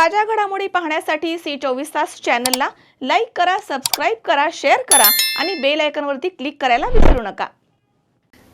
ताज्या घडामोडी पाहण्यासाठी सी चोवीस तास चॅनलला लाईक करा सबस्क्राईब करा शेअर करा आणि बेल आयकॉनवरती क्लिक करायला विसरू नका.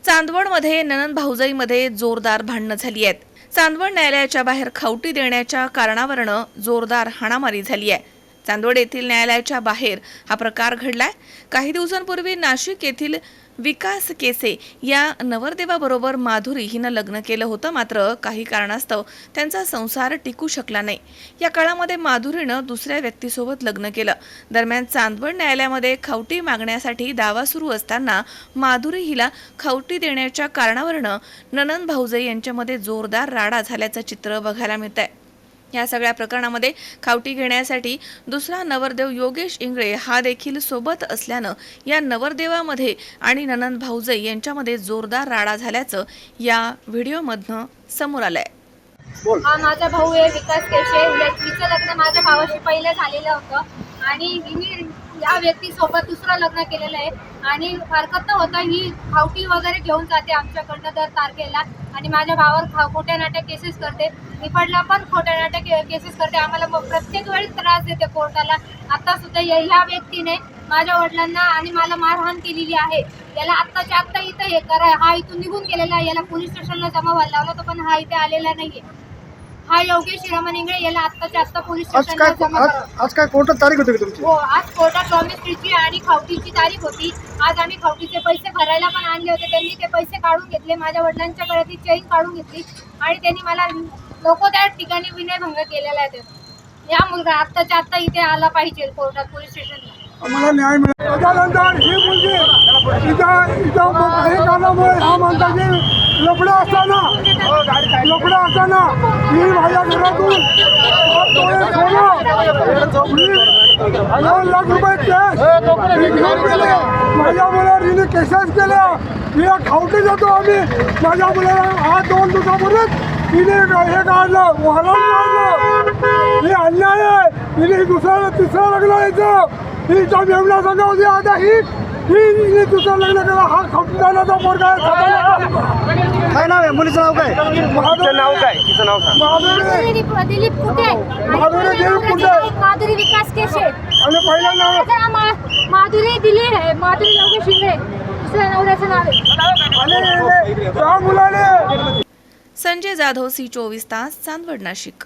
चांदवडमध्ये ननंद भाऊजाईमध्ये जोरदार भांडणं झाली आहेत. चांदवड न्यायालयाच्या बाहेर खावटी देण्याच्या कारणावरनं जोरदार हाणामारी झाली आहे. चांदवड येथील न्यायालयाच्या बाहेर हा प्रकार घडलाय. काही दिवसांपूर्वी नाशिक येथील विकास केसे या नवरदेवाबरोबर माधुरी हिनं लग्न केलं होतं. मात्र काही कारणास्तव त्यांचा संसार टिकू शकला नाही. या काळामध्ये माधुरीनं दुसऱ्या व्यक्तीसोबत लग्न केलं. दरम्यान चांदवड न्यायालयामध्ये खावटी मागण्यासाठी दावा सुरू असताना माधुरी हिला खावटी देण्याच्या कारणावरनं ननंद भाऊजे यांच्यामध्ये जोरदार राडा झाल्याचं चित्र बघायला मिळत आहे या सगळ्या प्रकरणामध्ये खावटी घेण्यासाठी दुसरा नवरदेव योगेश इंगळे हा देखील सोबत असल्यानं या नवरदेवामध्ये आणि ननंद भाऊजाई यांच्यामध्ये जोरदार राडा झाल्याचं या व्हिडिओमधनं समोर आलंय. हा माझा भाऊ आहे विकास केशे हिचं लग्न माझ्या भावाशी पहिले झालेलं होतं. आणि या व्यक्तीसोबत दुसरं लग्न केलेलं आहे. आणि हरकत न होता ही खावटी वगैरे घेऊन जाते आमच्याकडनं दर तारखेला. आणि माझ्या भावावर खा खोट्या नाट्या केसेस करते. निपडला पण खोट्या नाट्या के केसेस करते. आम्हाला मग प्रत्येक वेळी त्रास देते कोर्टाला. आता सुद्धा ह्या व्यक्तीने माझ्या वडिलांना आणि मला मारहाण केलेली आहे. याला आत्ताच्या आत्ता इथं हे करा हा इथून निघून गेलेला आहे. याला पोलीस स्टेशनला जमा व्हायला लावला होता पण हा इथे आलेला नाही आहे हा योगेश श्रीरामन इंगळे याला आत्ताच्या आत्ता पोलीस आज स्टेशनला काय जमा आज करा. आज काय कोर्टात तारीख होती का तुमची? हो आज कोर्टात डॉमेस्ट्रीची आणि खावटीची तारीख होती. आज आम्ही खावटीचे पैसे भरायला पण आणले होते. त्यांनी ते पैसे काढून घेतले. माझ्या वडिलांच्या गळ्यातली चेन काढून घेतली. आणि त्यांनी मला लोक त्या ठिकाणी विनयभंग केलेला आहे. ते या मुलगा आत्ताच्या आत्ता इथे आला पाहिजे कोर्टात पोलीस स्टेशनला. आम्हाला न्याय मिळाला. त्याच्यानंतर ही मुलगी इथं इथं हे कारणामुळे हा म्हणता की लफडं असताना. लफडं असताना. मी माझ्या घरातून मी दोन लाख रुपये कॅश मी घेऊन गेले माझ्या मुलावर केसेस केल्या. हिला खावटी जातो आम्ही. माझ्या मुलाला हा दोन दिवसापूर्वीच हिने हे काढलं वाहन काढलं. हे अन्याय आहे. हिने दुसऱ्या तिसरं लग्न यायचं मेमला सांगा होती आता ही ही दुसरं लग्न केलं. हा काय नाव आहे. मुलीचं नाव काय? तिचं नाव काय? तिचं नाव सांग. माधुरी दिलीप दिलीप कुठे माधुरी दिलीप कुठे? विकास केशे. आणि पहिलं नाव? माधुरी दिलीप आहे. माधुरी योगेश शिंदे. दुसऱ्या नवऱ्याचं नाव आहे. आणि त्या मुलाने संजय जाधव सी चोवीस तास चांदवड नाशिक.